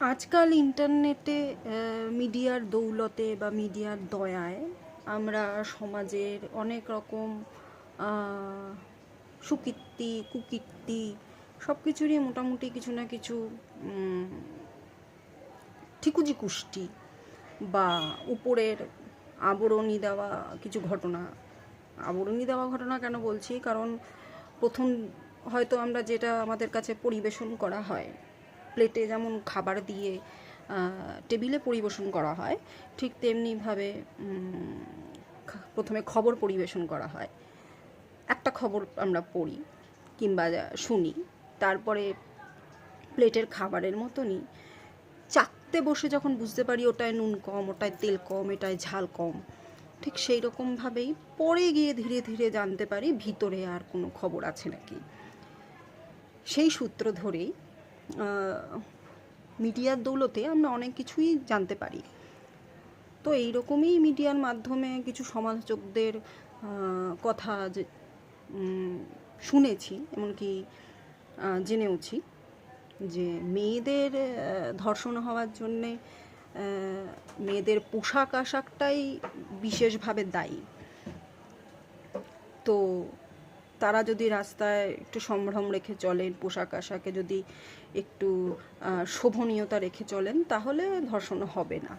আজকাল ইন্টারনেটে মিডিয়ার দৌলতে বা মিডিয়ার দয়ায় আমরা সমাজের অনেক রকম সুকীর্তি, কুকীর্তি সব কিছুরই মোটামুটি কিছু না কিছু ঠিকুজি কুষ্টি বা উপরের আবরণী দেওয়া কিছু ঘটনা। আবরণী দেওয়া ঘটনা কেন বলছি? কারণ প্রথম হয়তো আমরা যেটা আমাদের কাছে পরিবেশন করা হয় প্লেটে যেমন খাবার দিয়ে টেবিলে পরিবেশন করা হয়, ঠিক তেমনিভাবে প্রথমে খবর পরিবেশন করা হয়। একটা খবর আমরা পড়ি কিংবা শুনি। তারপরে প্লেটের খাবারের মতনই চাকতে বসে যখন বুঝতে পারি ওটায় নুন কম, ওটায় তেল কম, এটায় ঝাল কম, ঠিক সেই রকমভাবেই পরে গিয়ে ধীরে ধীরে জানতে পারি ভিতরে আর কোনো খবর আছে নাকি। সেই সূত্র ধরেই মিডিয়ার দৌলতে আমরা অনেক কিছুই জানতে পারি। তো এইরকমই মিডিয়ার মাধ্যমে কিছু সমালোচকদের কথা যে শুনেছি, এমনকি জেনেওছি যে মেয়েদের ধর্ষণ হওয়ার জন্যে মেয়েদের পোশাক আশাকটাই বিশেষভাবে দায়ী। তো তারা যদি রাস্তায় একটু সম্ভ্রম রেখে চলেন, পোশাক আশাকে যদি একটু শোভনীয়তা রেখে চলেন, তাহলে ধর্ষণ হবে না।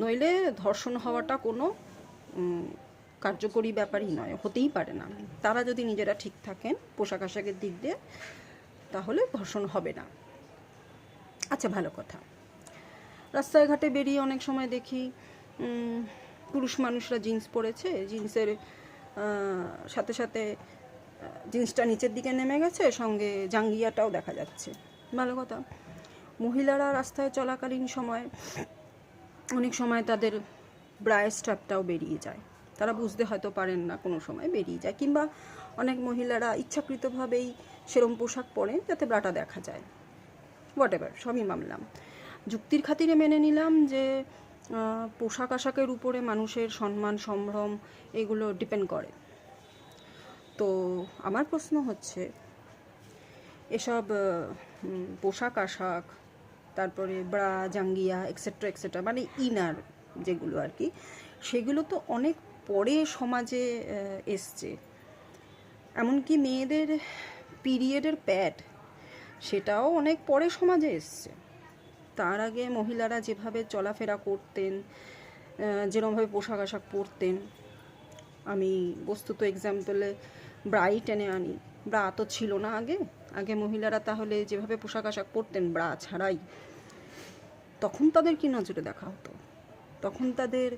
নইলে ধর্ষণ হওয়াটা কোনো কার্যকরী ব্যাপারই নয়, হতেই পারে না। তারা যদি নিজেরা ঠিক থাকেন, পোশাক আশাকের দিক দিয়ে, তাহলে ধর্ষণ হবে না। আচ্ছা ভালো কথা। রাস্তায় ঘাটে বেরিয়ে অনেক সময় দেখি পুরুষ মানুষরা জিন্স পরেছে, জিন্সের সাথে সাথে জিন্সটা নিচের দিকে নেমে গেছে, সঙ্গে জাঙ্গিয়াটাও দেখা যাচ্ছে। ভালো কথা। মহিলারা রাস্তায় চলাকালীন সময়, অনেক সময় তাদের ব্রায় স্ট্র্যাপটাও বেরিয়ে যায়। তারা বুঝতে হয়তো পারেন না, কোনো সময় বেরিয়ে যায়। কিংবা অনেক মহিলারা ইচ্ছাকৃতভাবেই সেরম পোশাক পরেন যাতে ব্রাটা দেখা যায়। হোয়াট এভার সবই মামলাম যুক্তির খাতিরে মেনে নিলাম যে পোশাক আশাকের উপরে মানুষের সম্মান, সম্ভ্রম এগুলো ডিপেন্ড করে। তো আমার প্রশ্ন হচ্ছে, এসব পোশাক আশাক, তারপরে ব্রা, জাঙ্গিয়া এক্সেট্রা এক্সেট্রা মানে ইনার যেগুলো আর কি, সেগুলো তো অনেক পরে সমাজে এসছে। এমনকি মেয়েদের পিরিয়ডের প্যাড সেটাও অনেক পরে সমাজে এসছে। তার আগে মহিলারা যেভাবে চলাফেরা করতেন যেরমভাবে পোশাক আশাক পরতেন, আমি বস্তুত এক্সাম্পলে ব্রাই টেনে আনি। ব্রা তো ছিল না আগে। আগে মহিলারা তাহলে যেভাবে পোশাক আশাক পরতেন ব্রা ছাড়াই, তখন তাদের কি নজরে দেখা হতো? তখন তাদের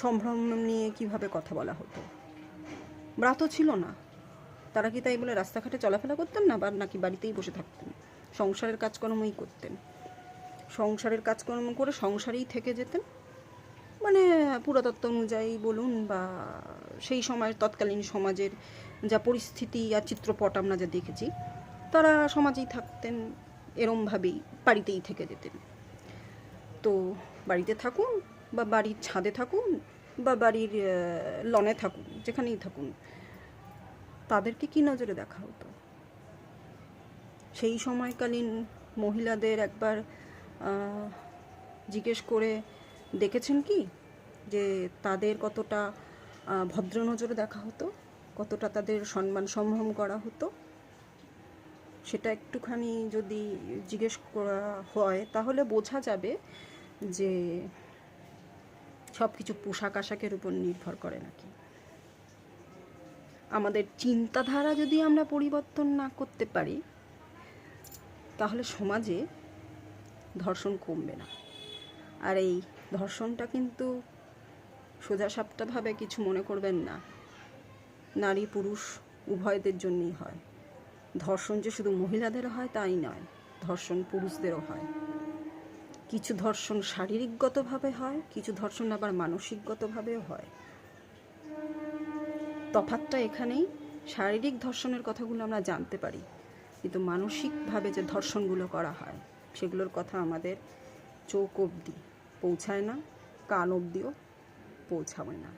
সম্ভ্রম নিয়ে কীভাবে কথা বলা হতো? ব্রা তো ছিল না। তারা কি তাই বলে রাস্তাঘাটে চলাফেরা করতেন না বা নাকি বাড়িতেই বসে থাকতেন? সংসারের কাজকর্মই করতেন। সংসারের কাজকর্ম করে সংসারেই থেকে যেতেন। মানে পুরাতত্ত্ব অনুযায়ী বলুন বা সেই সময়ের তৎকালীন সমাজের যা পরিস্থিতি আর চিত্রপট আমরা যা দেখেছি, তারা সমাজেই থাকতেন, এরমভাবেই বাড়িতেই থেকে যেতেন। তো বাড়িতে থাকুন বা বাড়ির ছাদে থাকুন বা বাড়ির লনে থাকুন, যেখানেই থাকুন, তাদেরকে কি নজরে দেখা হতো? সেই সময়কালীন মহিলাদের একবার জিজ্ঞেস করে দেখেছেন কি যে তাদের কতটা ভদ্র নজরে দেখা হতো, কতটা তাদের সম্মান সম্ভ্রম করা হতো? সেটা একটুখানি যদি জিজ্ঞেস করা হয়, তাহলে বোঝা যাবে যে সব কিছু পোশাক আশাকের উপর নির্ভর করে নাকি। আমাদের চিন্তাধারা যদি আমরা পরিবর্তন না করতে পারি, তাহলে সমাজে ধর্ষণ কমবে না। আর এই ধর্ষণটা কিন্তু সোজা সাপটাভাবে কিছু মনে করবেন না। নারী, পুরুষ উভয়দের জন্যই হয়। ধর্ষণ যে শুধু মহিলাদের হয়, তাই নয়। ধর্ষণ পুরুষদেরও হয়। কিছু ধর্ষণ শারীরিকগতভাবে হয়, কিছু ধর্ষণ আবার মানসিকগতভাবেও হয়। তফাৎটা এখানেই। শারীরিক ধর্ষণের কথাগুলো আমরা জানতে পারি। কিন্তু মানসিকভাবে যে ধর্ষণগুলো করা হয় সেগুলোর কথা আমাদের চোখ অবধি পৌঁছায় না কান অবধিও পৌঁছাবে না।